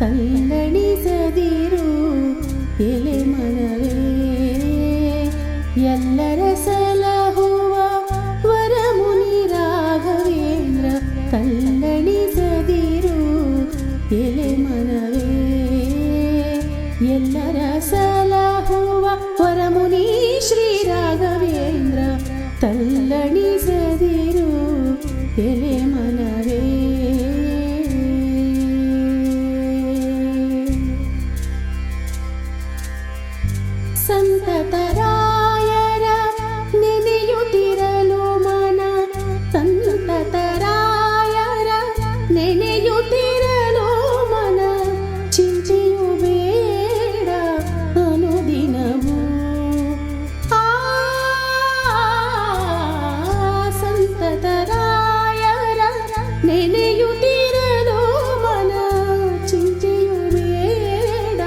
ತಲ್ಲಣಿಸದಿರು ಎಲೆ ಮನವೇ ಎಲ್ಲರ ಸಲಹುವ ವರಮುನಿ ರಾಘವೇಂದ್ರ ತಲ್ಲಣಿಸದಿರು ಎಲೆ ಮನವೇ ಎಲ್ಲರ ಸಲಹುವ ವರಮುನಿ ಶ್ರೀ ರಾಘವೇಂದ್ರ ತಲ್ಲಣಿಸದಿರು ಎಲೆ ಮನವೇ ನೆನೆಯುತ್ತಿರಲು ಮನ ಚಿಂತೆಯು ಬೇಡ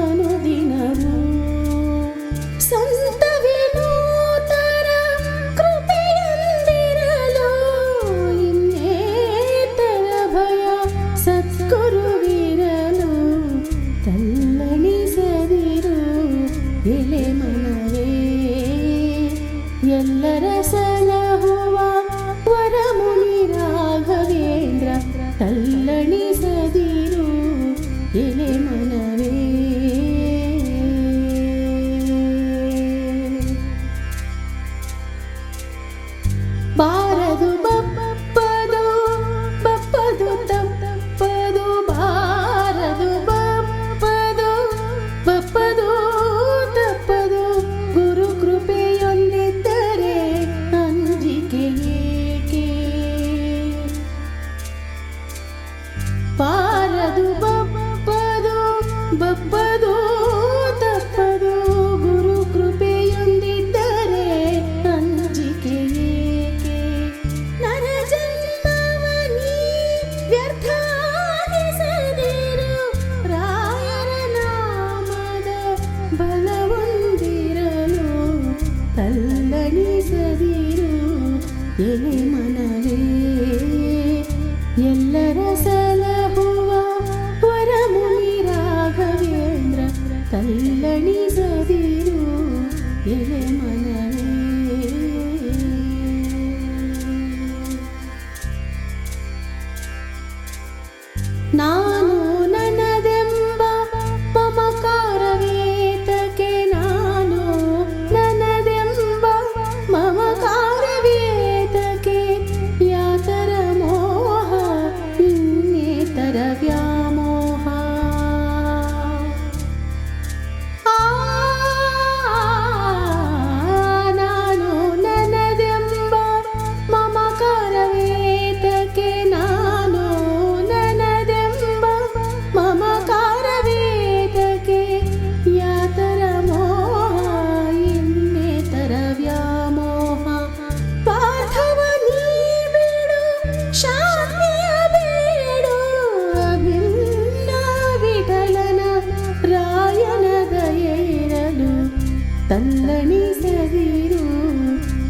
ಅನುದಿನವೂ ಸಂತ ವಿನೂತರ ಕೃಪೆಯಂದಿರಲು ಇನ್ನೇತರ ಭಯ ಸತ್ಕುರುವಿರಲು ತಲ್ಲಣಿಸದಿರು ಎಲೆ ಮನವೇ ಎಲ್ಲರ ಸಲಹುವ தள்ளி ಬಪ್ಪದು ತಪ್ಪದು ಗುರು ಕೃಪೆಯೊಂದಿದ್ದರೆ ಅಂಜಿಕೆ ಏಕೆ ನರ ಜನ್ಮವನಿ ವ್ಯರ್ಥಾಗಿಸದಿರು ರಾಯರ ನಾಮದ ಬಲವೊಂದಿರಲು ತಲ್ಲಣಿಸದಿರು ಎಲೆ ಮನವೇ ಎಲ್ಲರ ಸಲಹುವ ತಲ್ಲಣಿಸದಿರು ಎಲೆ ಮನವೇ ನಾನು ತಲ್ಲಣಿಸದಿರು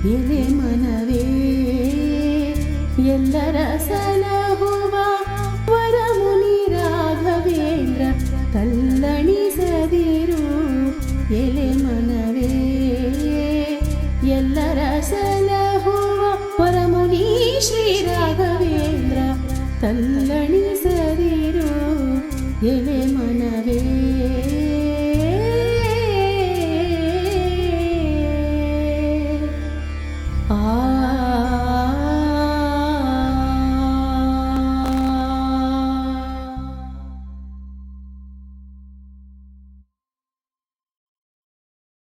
ಎಲೆ ಮನವೇ. ಎಲ್ಲರ ಸಲಹುವ ವರಮುನಿ ರಾಘವೇಂದ್ರ ತಲ್ಲಣಿಸದಿರು ಎಲೆ ಮನವೇ. ಎಲ್ಲರ ಸಲಹುವ ವರಮುನಿ ಶ್ರೀ ರಾಘವೇಂದ್ರ ತಲ್ಲಣಿಸದಿರು ಎಲೆ